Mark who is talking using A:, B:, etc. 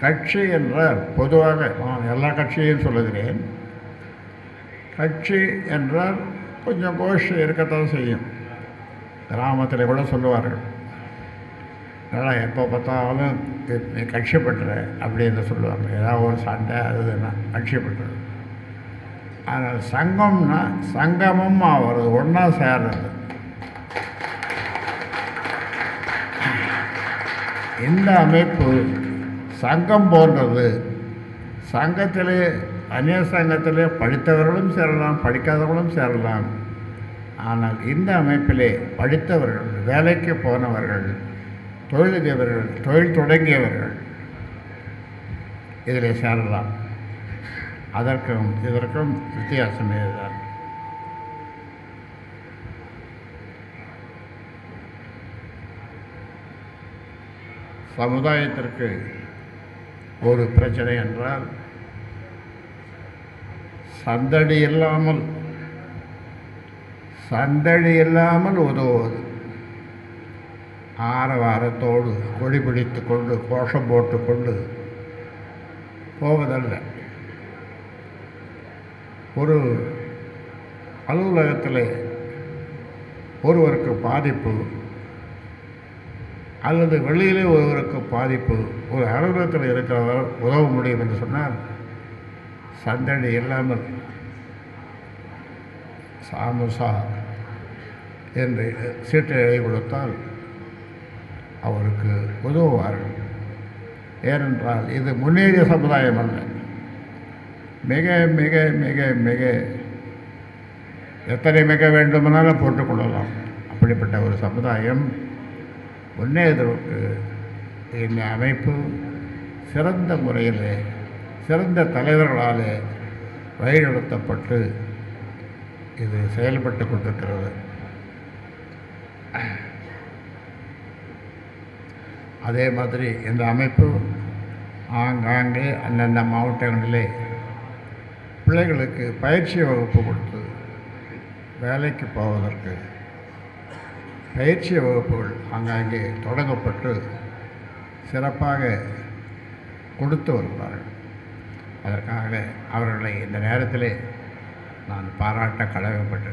A: கட்சி என்றால் பொதுவாக நான் எல்லா கட்சியையும் சொல்லுகிறேன். கட்சி என்றால் கொஞ்சம் கோஷ் இருக்கத்தான் செய்யும். கிராமத்தில் கூட சொல்லுவார்கள். அதனால் எப்போ பார்த்தாலும் நீ- கட்சி கட்சிப்பட்டுற அப்படின்னு சொல்லுவாங்க ஏதாவது ஒரு சண்டை அது கட்சி கட்சிப்பட்டுறது ஆனால் சங்கம்னா சங்கமும் ஆகிறது ஒன்றா சேர்றது. இந்த அமைப்பு சங்கம் போன்றது. சங்கத்திலே அந்நிய சங்கத்திலே படித்தவர்களும் சேரலாம் படிக்காதவர்களும் சேரலாம். ஆனால் இந்த அமைப்பிலே படித்தவர்கள் வேலைக்கு போனவர்கள் தொழிலதிபர்கள் தொழில் தொடங்கியவர்கள் இதில் சேரலாம். அதற்கும் இதற்கும் வித்தியாசமே தான் சமுதாயத்திற்கு ஒரு பிரச்சனை என்றால் சந்தடி இல்லாமல் சந்தடி இல்லாமல் உதவுவது. ஆரவாரத்தோடு கொடி பிடித்து கொண்டு கோஷம் போட்டுக்கொண்டு போவதல்ல. ஒரு அலுவலகத்தில் ஒருவருக்கு பாதிப்பு அல்லது வெளியிலே ஒருவருக்கு பாதிப்பு ஒரு அலுவலகத்தில் இருக்கிறதால் உதவ முடியும் என்று சொன்னால் சந்தடி இல்லாமல் சாமுசா என்று சீட்டை எழுதி கொடுத்தால் அவருக்கு உதவுவார்கள் ஏனென்றால் இது முன்னேறிய சமுதாயம் அல்ல. மிக மிக மிக மிக எத்தனை மிக வேண்டுமானாலும் போட்டுக்கொள்ளலாம் அப்படிப்பட்ட ஒரு சமுதாயம் முன்னேறுவதற்கு இந்த அமைப்பு சிறந்த முறையில் சிறந்த தலைவர்களால் வழிநடத்தப்பட்டு இது செயல்பட்டு கொண்டிருக்கிறது. அதே மாதிரி இந்த அமைப்பு ஆங்காங்கே அந்தந்த மாவட்டங்களிலே பிள்ளைகளுக்கு பயிற்சி வகுப்பு கொடுத்து வேலைக்கு போவதற்கு பயிற்சி வகுப்புகள் ஆங்காங்கே தொடங்கப்பட்டு சிறப்பாக கொடுத்து வருகிறார்கள் அதற்காக அவர்களை இந்த நேரத்திலே நான் பாராட்ட கழகப்பட்டேன்